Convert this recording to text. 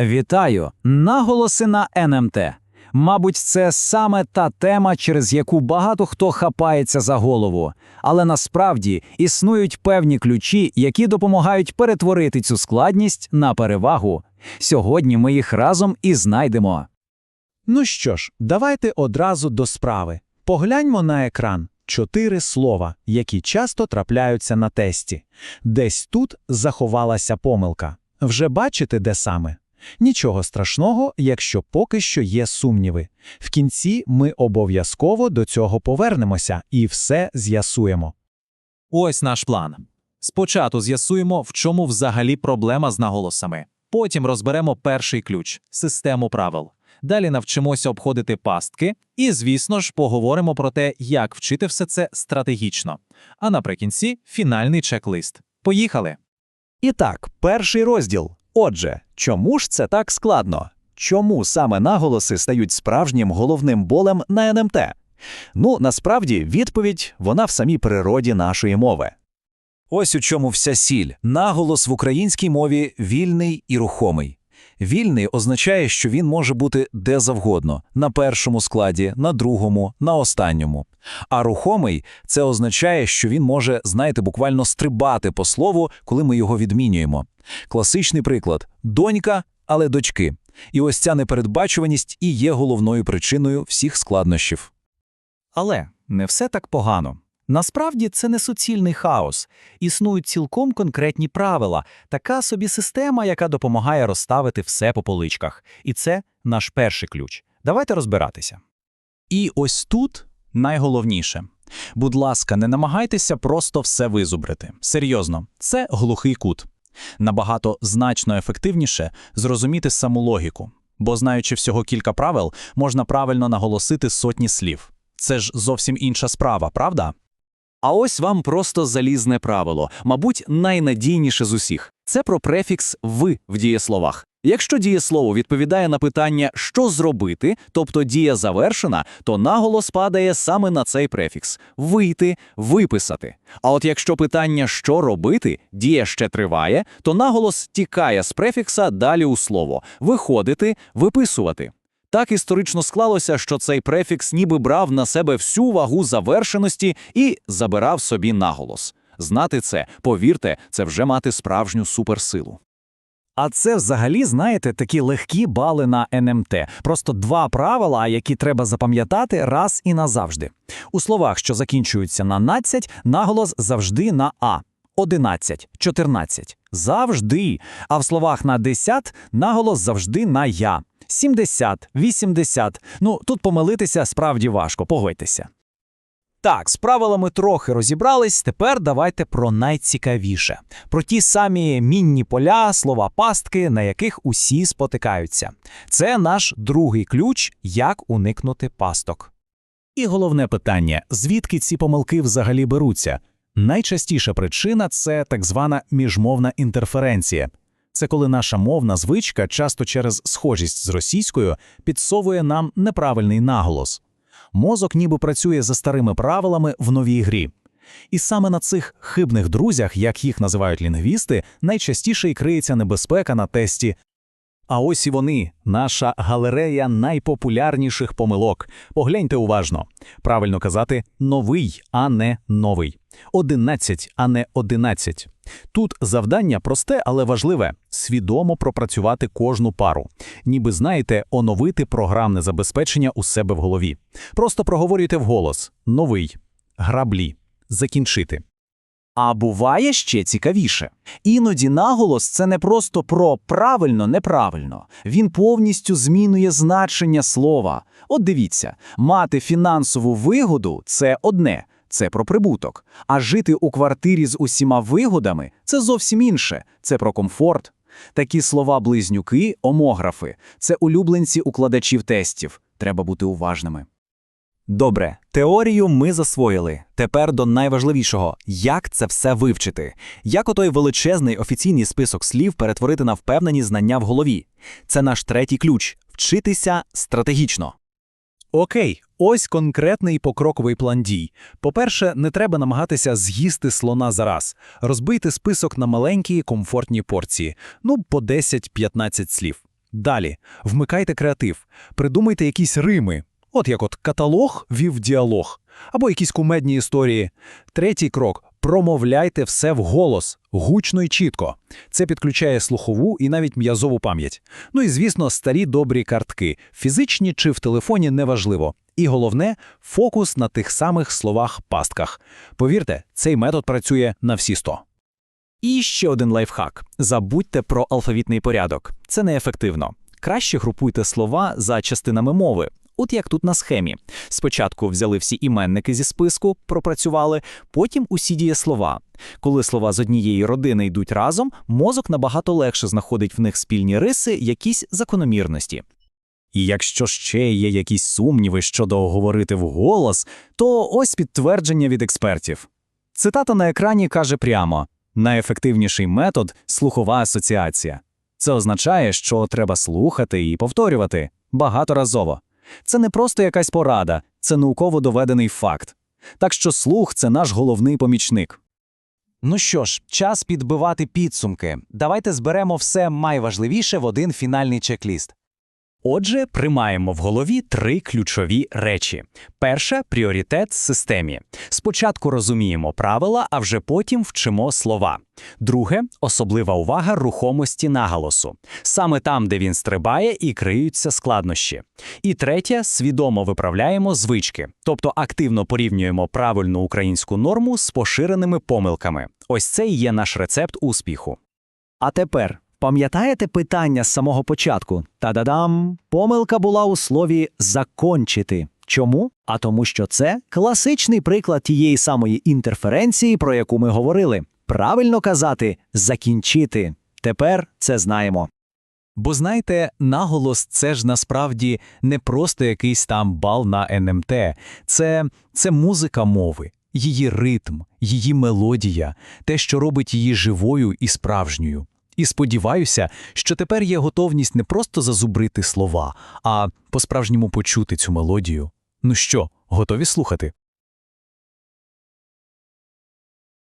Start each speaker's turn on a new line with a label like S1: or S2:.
S1: Вітаю! Наголоси на НМТ. Мабуть, це саме та тема, через яку багато хто хапається за голову. Але насправді існують певні ключі, які допомагають перетворити цю складність на перевагу. Сьогодні ми їх разом і знайдемо.
S2: Ну що ж, давайте одразу до справи. Погляньмо на екран. Чотири слова, які часто трапляються на тесті. Десь тут заховалася помилка. Вже бачите, де саме? Нічого страшного, якщо поки що є сумніви. В кінці ми обов'язково до цього повернемося і все з'ясуємо.
S3: Ось наш план. Спочатку з'ясуємо, в чому взагалі проблема з наголосами. Потім розберемо перший ключ систему правил. Далі навчимося обходити пастки, і, звісно ж, поговоримо про те, як вчити все це стратегічно. А наприкінці фінальний чек-лист. Поїхали!
S4: І так, перший розділ. Отже, чому ж це так складно? Чому саме наголоси стають справжнім головним болем на НМТ? Ну, насправді, відповідь вона в самій природі нашої мови. Ось у чому вся сіль. Наголос в українській мові вільний і рухомий. Вільний означає, що він може бути де завгодно на першому складі, на другому, на останньому. А рухомий це означає, що він може, знаєте, буквально стрибати по слову, коли ми його відмінюємо. Класичний приклад донька, але дочки. І ось ця непередбачуваність і є головною причиною всіх складнощів.
S1: Але не все так погано. Насправді це не суцільний хаос. Існують цілком конкретні правила, така собі система, яка допомагає розставити все по поличках. І це наш перший ключ. Давайте розбиратися.
S4: І ось тут найголовніше. Будь ласка, не намагайтеся просто все визубрити. Серйозно, це глухий кут. Набагато значно ефективніше зрозуміти саму логіку, бо, знаючи всього кілька правил, можна правильно наголосити сотні слів. Це ж зовсім інша справа, правда?
S5: А ось вам просто залізне правило, мабуть, найнадійніше з усіх. Це про префікс ви в дієсловах. Якщо дієслово відповідає на питання що зробити, тобто дія завершена, то наголос падає саме на цей префікс вийти, виписати. А от якщо питання що робити, дія ще триває, то наголос тікає з префікса далі у слово виходити, виписувати. Так історично склалося, що цей префікс ніби брав на себе всю вагу завершеності і забирав собі наголос. Знати це, повірте, це вже мати справжню суперсилу.
S1: А це взагалі, знаєте, такі легкі бали на НМТ. Просто два правила, які треба запам'ятати раз і назавжди. У словах, що закінчуються на надцять, наголос завжди на А. 11, 14. Завжди. А в словах на 10 наголос завжди на я. 70, 80. Ну, тут помилитися справді важко, погодьтеся. Так, з правилами трохи розібрались. Тепер давайте про найцікавіше: про ті самі мінні поля, слова пастки, на яких усі спотикаються. Це наш другий ключ, як уникнути пасток.
S4: І головне питання: звідки ці помилки взагалі беруться? Найчастіша причина це так звана міжмовна інтерференція. Це коли наша мовна звичка, часто через схожість з російською, підсовує нам неправильний наголос. Мозок ніби працює за старими правилами в новій грі. І саме на цих хибних друзях, як їх називають лінгвісти, найчастіше і криється небезпека на тесті. А ось і вони, наша галерея найпопулярніших помилок. Погляньте уважно. Правильно казати новий, а не новий. Одинадцять, а не одинадцять. Тут завдання просте, але важливе свідомо пропрацювати кожну пару, ніби знаєте, оновити програмне забезпечення у себе в голові. Просто проговорюйте вголос: новий, граблі, закінчити.
S1: А буває ще цікавіше. Іноді наголос це не просто про правильно-неправильно. Він повністю змінює значення слова. От дивіться, мати фінансову вигоду це одне, це про прибуток. А жити у квартирі з усіма вигодами це зовсім інше, це про комфорт. Такі слова близнюки, омографи це улюбленці укладачів тестів. Треба бути уважними.
S5: Добре, теорію ми засвоїли. Тепер до найважливішого як це все вивчити, як отой величезний офіційний список слів перетворити на впевнені знання в голові. Це наш третій ключ вчитися стратегічно.
S2: Окей, ось конкретний покроковий план дій. По-перше, не треба намагатися з'їсти слона за раз. Розбийте список на маленькі комфортні порції, ну по 10-15 слів. Далі, вмикайте креатив, придумайте якісь рими. От як от каталог вів діалог, або якісь кумедні історії. Третій крок промовляйте все вголос, гучно і чітко. Це підключає слухову і навіть м'язову пам'ять. Ну і, звісно, старі добрі картки, фізичні чи в телефоні неважливо. І головне фокус на тих самих словах-пастках. Повірте, цей метод працює на всі сто.
S1: І ще один лайфхак: забудьте про алфавітний порядок. Це неефективно. Краще групуйте слова за частинами мови. От як тут на схемі. Спочатку взяли всі іменники зі списку, пропрацювали, потім усі дієслова. Коли слова з однієї родини йдуть разом, мозок набагато легше знаходить в них спільні риси, якісь закономірності. І якщо ще є якісь сумніви щодо говорити вголос, то ось підтвердження від експертів. Цитата на екрані каже прямо: найефективніший метод слухова асоціація. Це означає, що треба слухати і повторювати багаторазово. Це не просто якась порада, це науково доведений факт. Так що слух це наш головний помічник.
S3: Ну що ж, час підбивати підсумки. Давайте зберемо все найважливіше в один фінальний чек-ліст.
S1: Отже, приймаємо в голові три ключові речі. Перше пріоритет системі. Спочатку розуміємо правила, а вже потім вчимо слова. Друге особлива увага рухомості наголосу. Саме там, де він стрибає, і криються складнощі. І третє свідомо виправляємо звички, тобто активно порівнюємо правильну українську норму з поширеними помилками. Ось це і є наш рецепт успіху. А тепер пам'ятаєте питання з самого початку? Та-дадам! Помилка була у слові закончити. Чому? А тому, що це класичний приклад тієї самої інтерференції, про яку ми говорили. Правильно казати закінчити. Тепер це знаємо.
S3: Бо знаєте, наголос це ж насправді не просто якийсь там бал на НМТ, це, це музика мови, її ритм, її мелодія, те, що робить її живою і справжньою. І сподіваюся, що тепер є готовність не просто зазубрити слова, а по-справжньому почути цю мелодію. Ну що, готові слухати?